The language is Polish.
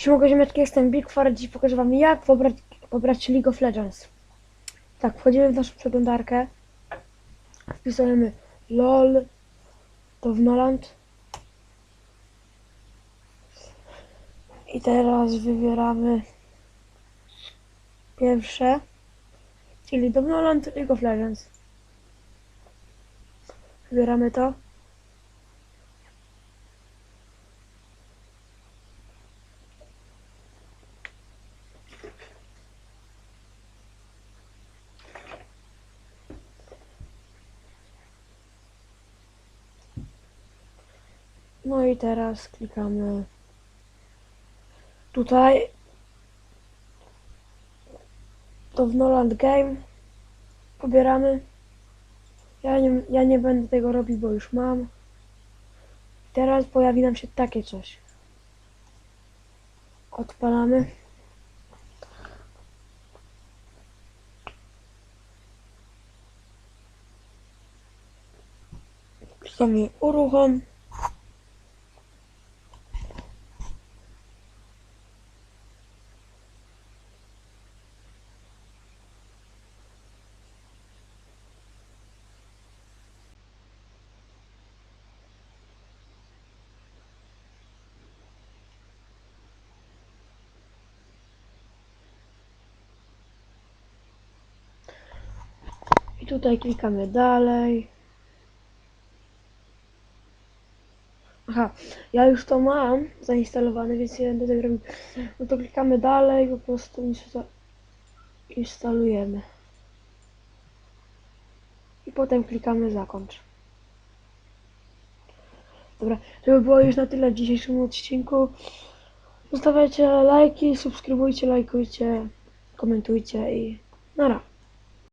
Siemka ziemeczki, jestem Big Fart, dziś pokażę wam jak pobrać, pobrać League of Legends. Tak, wchodzimy w naszą przeglądarkę, wpisujemy LOL, to w Noland. I teraz wybieramy pierwsze, czyli do Noland League of Legends. Wybieramy to. No i teraz klikamy tutaj. To w Noland Game pobieramy. Ja nie, ja nie będę tego robić, bo już mam. Teraz pojawi nam się takie coś. Odpalamy. Klikamy uruchom tutaj klikamy dalej. Aha, ja już to mam zainstalowane, więc nie będę tego robił. No to klikamy dalej, po prostu insta- instalujemy. I potem klikamy zakończ. Dobra, to by było już na tyle w dzisiejszym odcinku. Zostawiajcie lajki, subskrybujcie, lajkujcie, komentujcie i nara.